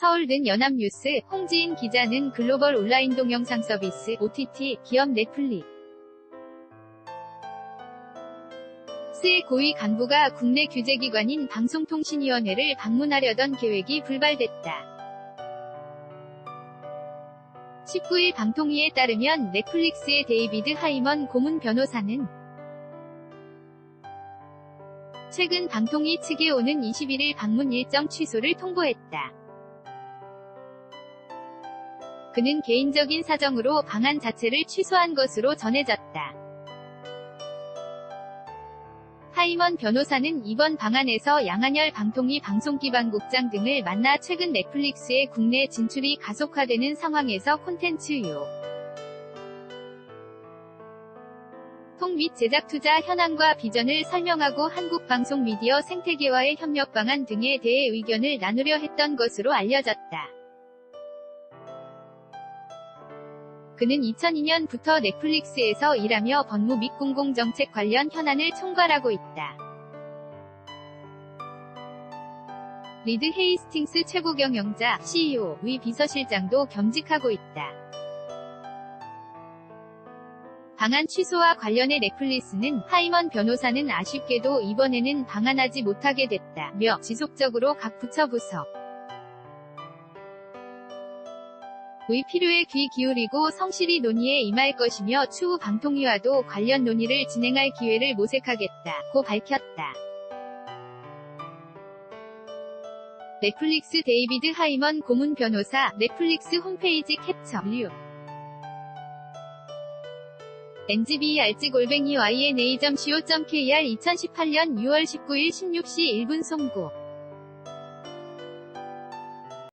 서울든 연합뉴스, 홍지인 기자는 글로벌 온라인 동영상 서비스 OTT 기업 넷플릭 스의 고위 간부가 국내 규제기관인 방송통신위원회를 방문하려던 계획이 불발됐다. 19일 방통위에 따르면 넷플릭스의 데이비드 하이먼 고문 변호사는 최근 방통위 측에 오는 21일 방문 일정 취소를 통보했다. 그는 개인적인 사정으로 방한 자체를 취소한 것으로 전해졌다. 하이먼 변호사는 이번 방안에서 양한열 방통위 방송기반국장 등을 만나 최근 넷플릭스의 국내 진출이 가속화되는 상황에서 콘텐츠요. 통및 제작 투자 현황과 비전을 설명하고 한국방송 미디어 생태계와의 협력 방안 등에 대해 의견을 나누려 했던 것으로 알려졌다. 그는 2002년부터 넷플릭스에서 일하며 법무 및 공공정책 관련 현안을 총괄하고 있다. 리드 헤이스팅스 최고경영자 CEO의 비서실장도 겸직하고 있다. 방한 취소와 관련해 넷플릭스는 하이먼 변호사는 아쉽게도 이번에는 방한하지 못하게 됐다며 지속적으로 각 부처 부서 의 필요에 귀 기울이고 성실히 논의에 임할 것이며 추후 방통위와도 관련 논의를 진행할 기회를 모색하겠다고 밝혔다. 넷플릭스 데이비드 하이먼 고문 변호사 넷플릭스 홈페이지 캡처. 류 NGB 알찌 골뱅이 YNA.co.kr 2018년 6월 19일 16시 1분 송고